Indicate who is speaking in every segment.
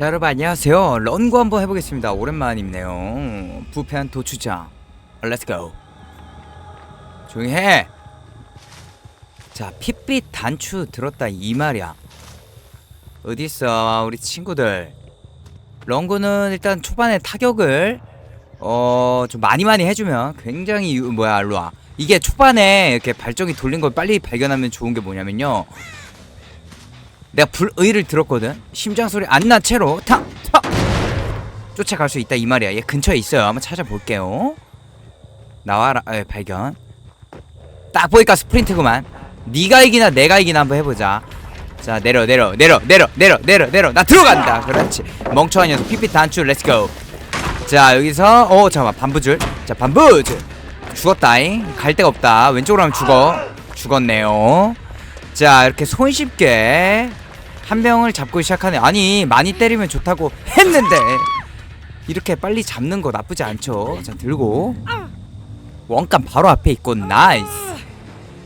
Speaker 1: 자, 여러분 안녕하세요. 런구 한번 해보겠습니다. 오랜만이네요. 부패한 도추장. 렛츠고. 조용히 해. 자, 핏빛 단추 들었다 이 말이야. 어디 있어, 우리 친구들. 런구는 일단 초반에 타격을 어 좀 많이 많이 해주면 굉장히 유- 뭐야 와. 이게 초반에 이렇게 발정이 돌린 걸 빨리 발견하면 좋은 게 뭐냐면요. 내가 불의를 들었거든. 심장 소리 안 난 채로 탕 탕. 쫓아갈 수 있다 이 말이야. 얘 근처에 있어요. 한번 찾아볼게요. 나와라. 에, 발견. 딱 보니까 스프린트구만. 네가 이기나 내가 이기나 한번 해보자. 자 내려 내려 내려 내려 내려 내려 내려 나 들어간다. 그렇지. 멍청한 녀석 피피 단추 렛츠고. 자 여기서 어 잠깐만 반부줄. 자 반부줄. 죽었다잉. 갈 데가 없다. 왼쪽으로 하면 죽어. 죽었네요. 자 이렇게 손쉽게 한 명을 잡고 시작하네. 아니 많이 때리면 좋다고 했는데. 이렇게 빨리 잡는 거 나쁘지 않죠. 자 들고. 원감 바로 앞에 있고 나이스.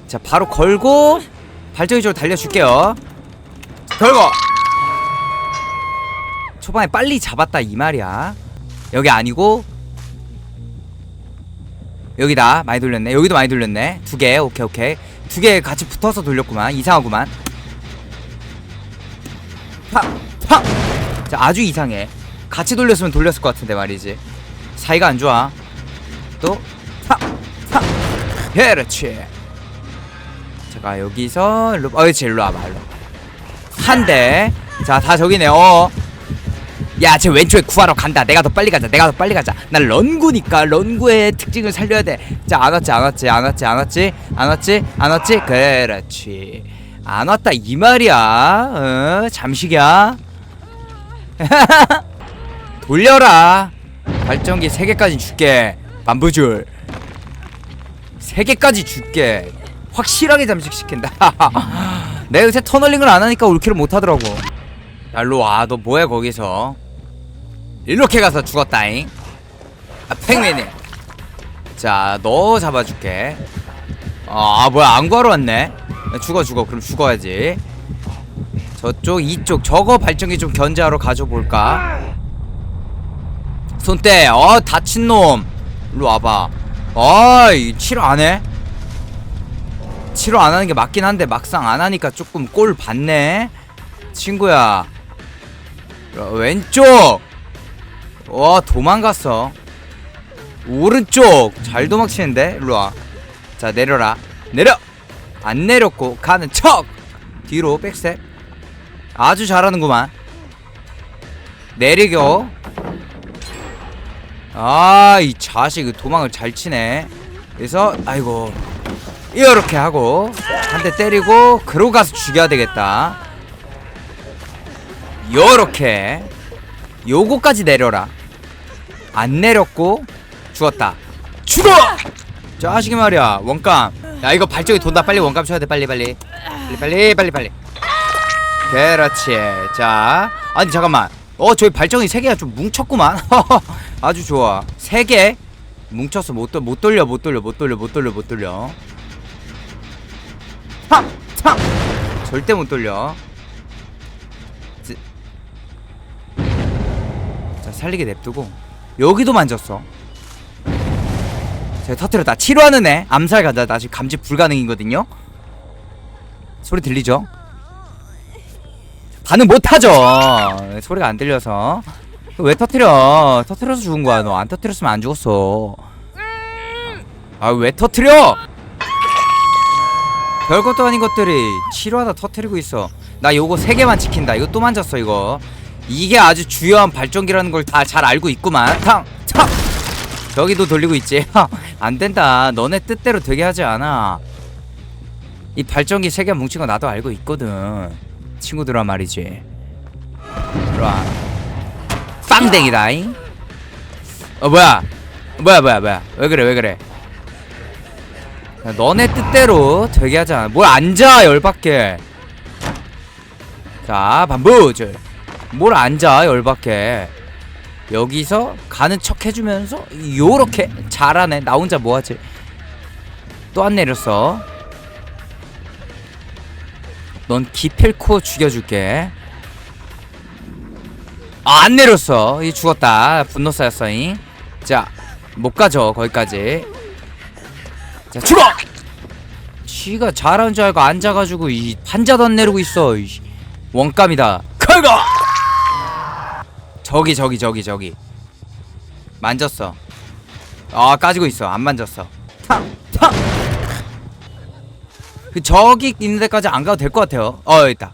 Speaker 1: 자 바로 걸고 발전기 쪽으로 달려줄게요. 걸고 초반에 빨리 잡았다 이 말이야. 여기 아니고. 여기다. 많이 돌렸네. 여기도 많이 돌렸네. 두 개. 오케이 오케이. 두 개 같이 붙어서 돌렸구만. 이상하구만 팍 팍 자 아주 이상해 같이 돌렸으면 돌렸을 것 같은데 말이지 사이가 안 좋아 또 팍 팍 그렇지 잠깐 여기서 일로 어 그렇지 일로 와봐 일로 한 대 자 다 저기네 어 야, 쟤 왼쪽에 구하러 간다. 내가 더 빨리 가자. 내가 더 빨리 가자. 난 런구니까 런구의 특징을 살려야 돼. 자, 안 왔지, 안 왔지, 안 왔지, 안 왔지, 안 왔지, 안 왔지. 그렇지. 안 왔다 이 말이야. 어, 잠식이야. 돌려라. 발전기 3 개까지 줄게. 반부줄. 3 개까지 줄게. 확실하게 잠식시킨다. 내가 요새 터널링을 안 하니까 올킬을 못 하더라고. 야, 일로 와. 너 뭐해 거기서? 이렇게 가서 죽었다잉. 아, 팽맨이. 자, 너 잡아줄게. 아, 아, 뭐야 안 구하러 왔네. 야, 죽어 죽어. 그럼 죽어야지. 저쪽 이쪽 저거 발전기 좀 견제하러 가져볼까? 손대. 어 다친 놈. 일로 와봐. 어이 치료 안 해? 치료 안 하는 게 맞긴 한데 막상 안 하니까 조금 꼴 받네. 친구야. 어, 왼쪽. 와 도망갔어. 오른쪽 잘 도망치는데 일로 와. 자 내려라. 내려. 안 내렸고 가는 척. 뒤로 백스텝. 아주 잘하는구만. 내리고. 아이 자식 도망을 잘 치네. 그래서 아이고 이렇게 하고 한 대 때리고 그러고 가서 죽여야 되겠다. 요렇게 요거까지 내려라 안 내렸고 죽었다 죽어 자식이 말이야 원감 야 이거 발전기 돈다. 빨리 원감 쳐야 돼. 빨리 빨리. 빨리 빨리 빨리 빨리. 그렇지. 자 아니 잠깐만. 어 저기 발전기 세 개가 좀 뭉쳤구만. 아주 좋아. 세 개? 뭉쳤어. 못, 돌- 못 돌려 못 돌려 못 돌려 못 돌려 못 돌려. 탕 탕 절대 못 돌려. 자 살리게 냅두고. 여기도 만졌어 제가 터뜨렸다 치료하는 애. 암살 가자 나 지금 감지 불가능이거든요. 소리 들리죠? 반응 못하죠. 소리가 안 들려서. 왜 터뜨려? 터뜨려서 죽은 거야 너. 안 터뜨렸으면 안 죽었어. 아 왜 터뜨려? 별것도 아닌 것들이 치료하다 터뜨리고 있어. 나 요거 세 개만 지킨다. 이거 또 만졌어 이거. 이게 아주 주요한 발전기라는 걸 다 잘 알고 있구만. 탕! 탕! 저기도 돌리고 있지. 안 된다. 너네 뜻대로 되게 하지 않아. 이 발전기 세 개 뭉친 거 나도 알고 있거든. 친구들아 말이지. 들어와. 빵댕이다잉. 어 뭐야? 뭐야 뭐야 뭐야? 왜 그래 왜 그래? 야, 너네 뜻대로 되게 하지 않아. 뭘 앉아 열받게. 자 반부줄 뭘 앉아 열받게 여기서 가는 척 해주면서 요렇게 잘하네. 나 혼자 뭐하지? 또 안 내렸어 넌 기필코 죽여줄게. 아, 안 내렸어. 이 죽었다. 분노 쌓였어잉. 자못 가죠 거기까지. 자 죽어 지가 잘하는 줄 알고 앉아가지고 이 판자도 안 내리고 있어. 이 원감이다. 걸거 저기 저기 저기 저기. 만졌어. 아 까지고 있어. 안 만졌어. 탕탕 그 저기 있는 데까지 안 가도 될 것 같아요. 어 여기 있다.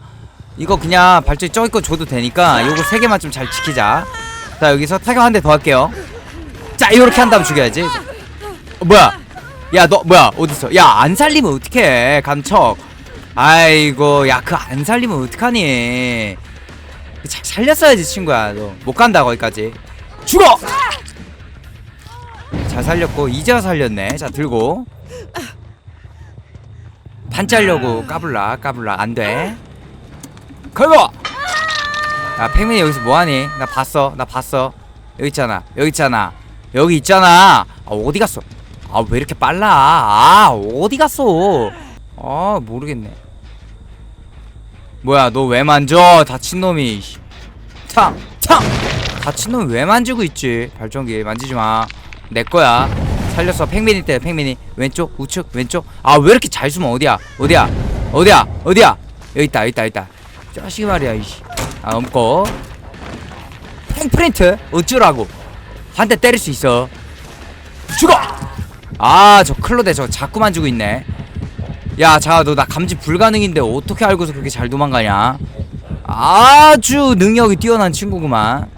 Speaker 1: 이거 그냥 발전기 저기 거 줘도 되니까 요거 세 개만 좀 잘 지키자. 자 여기서 타격 한 대 더 할게요. 자 요렇게 한 다음 죽여야지. 어, 뭐야? 야 너 뭐야? 어딨어? 야 안 살리면 어떡해 감척. 아이고 야 그 안 살리면 어떡하니 잘 살렸어야지 친구야. 너 못 간다 거기까지. 죽어! 잘 살렸고 이제야 살렸네. 자 들고. 반짜려고 까불라 까불라. 안돼. 걸고! 야 팽민이 여기서 뭐하니? 나 봤어 나 봤어. 여기 있잖아 여기 있잖아. 여기 있잖아. 아 어디 갔어? 아 왜 이렇게 빨라? 아 어디 갔어? 아 모르겠네 뭐야 너 왜 만져? 다친 놈이 탕탕 다친 놈이 왜 만지고 있지? 발전기 만지지 마 내 거야. 살렸어 팽민이 때 팽민이. 왼쪽 우측 왼쪽. 아 왜 이렇게 잘 숨어? 어디야? 어디야? 어디야? 어디야? 여기 있다 여기 있다 여기 있다. 자식이 말이야 이씨. 아 넘고. 팽프린트? 어쩌라고? 한 대 때릴 수 있어. 죽어! 아 저 클로데 저 자꾸 만지고 있네 야 자 너 나 감지 불가능인데 어떻게 알고서 그렇게 잘 도망가냐? 아주 능력이 뛰어난 친구구만.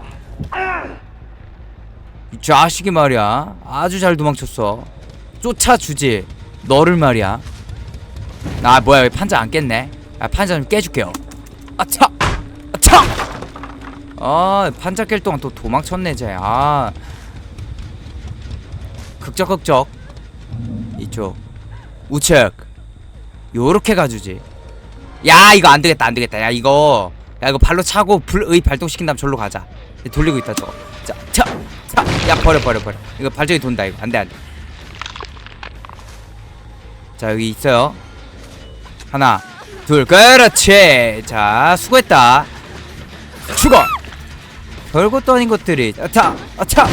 Speaker 1: 이 자식이 말이야. 아주 잘 도망쳤어. 쫓아주지. 너를 말이야. 아 뭐야 왜 판자 안 깼네. 아 판자 좀 깨줄게요. 아차! 아차! 아 판자 깰 동안 또 도망쳤네 쟤 아. 극적극적. 이쪽. 우측 요렇게 가주지. 야 이거 안 되겠다 안 되겠다. 야 이거. 야 이거 발로 차고 불의 발동시킨 다음 절로 가자. 돌리고 있다 저거. 자 차 차 야 버려 버려 버려. 이거 발전기 돈다 이거. 안돼 안돼. 자 여기 있어요. 하나 둘 그렇지. 자 수고했다. 죽어. 별것도 아닌 것들이. 아차 아차.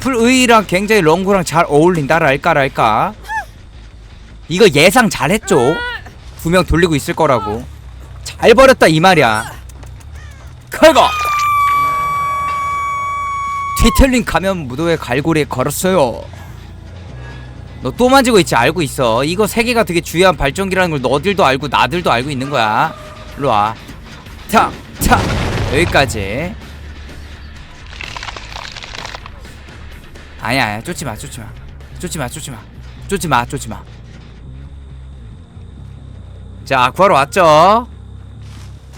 Speaker 1: 불의랑 굉장히 롱구랑 잘 어울린다랄까랄까 이거 예상 잘했죠. 두명 돌리고 있을 거라고. 잘 버렸다 이 말이야. 걸거 뒤틀린 가면 무도회 갈고리에 걸었어요. 너 또 만지고 있지? 알고 있어. 이거 세 개가 되게 중요한 발전기라는 걸 너들도 알고 나들도 알고 있는 거야. 일로 와. 타, 타. 여기까지. 아니야 아니야. 쫓지마 쫓지마. 쫓지마 쫓지마. 쫓지마 쫓지마 자 구하러 왔죠?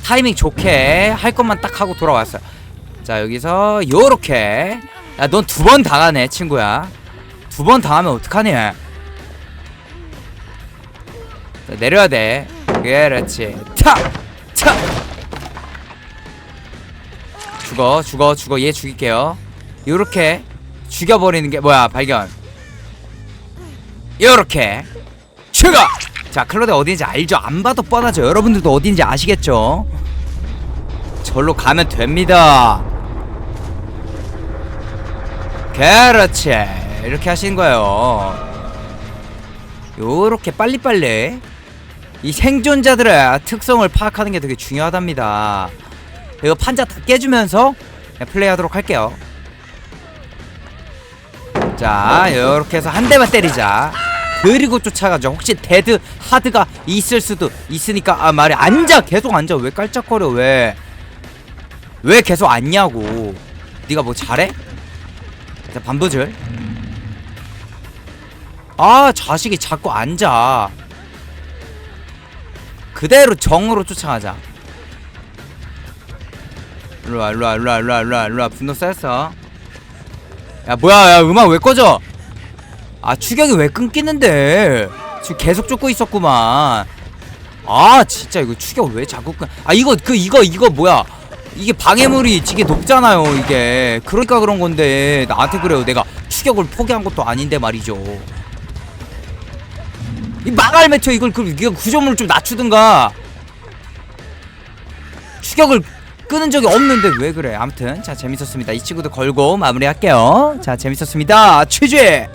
Speaker 1: 타이밍 좋게 할 것만 딱 하고 돌아왔어요. 자 여기서 요렇게. 야 넌 두 번 당하네 친구야. 두 번 당하면 어떡하니? 자, 내려야 돼. 그렇지. 탁탁 죽어 죽어 죽어. 얘 죽일게요. 요렇게 죽여버리는 게 뭐야 발견? 요렇게. 죽어 자 클로데 어딘지 알죠? 안 봐도 뻔하죠? 여러분들도 어딘지 아시겠죠? 절로 가면 됩니다. 그렇지. 이렇게 하시는 거예요. 요렇게 빨리빨리. 이 생존자들의 특성을 파악하는 게 되게 중요하답니다. 이거 판자 다 깨주면서 플레이하도록 할게요. 자 이렇게 해서 한 대만 때리자 그리고 쫓아가죠. 혹시 데드 하드가 있을 수도 있으니까. 아 말해. 앉아. 계속 앉아. 왜 깔짝거려? 왜? 왜 계속 앉냐고. 네가 뭐 잘해? 자 반부절. 아 자식이 자꾸 앉아. 그대로 정으로 쫓아가자. 일로와 일로와 일로와 일로와 일로와. 분노 쌓였어. 야 뭐야? 야 음악 왜 꺼져 아 추격이 왜 끊기는데? 지금 계속 쫓고 있었구만. 아 진짜 이거 추격 왜 자꾸 끊... 아 이거 그 이거 이거 뭐야? 이게 방해물이 되게 높잖아요 이게. 그러니까 그런 건데 나한테 그래요. 내가 추격을 포기한 것도 아닌데 말이죠. 이 망할 매쳐 이걸 그 이거 구조물을 좀 낮추든가. 추격을 끄는 적이 없는데 왜 그래? 아무튼 자 재밌었습니다. 이 친구도 걸고 마무리할게요. 자 재밌었습니다. 취재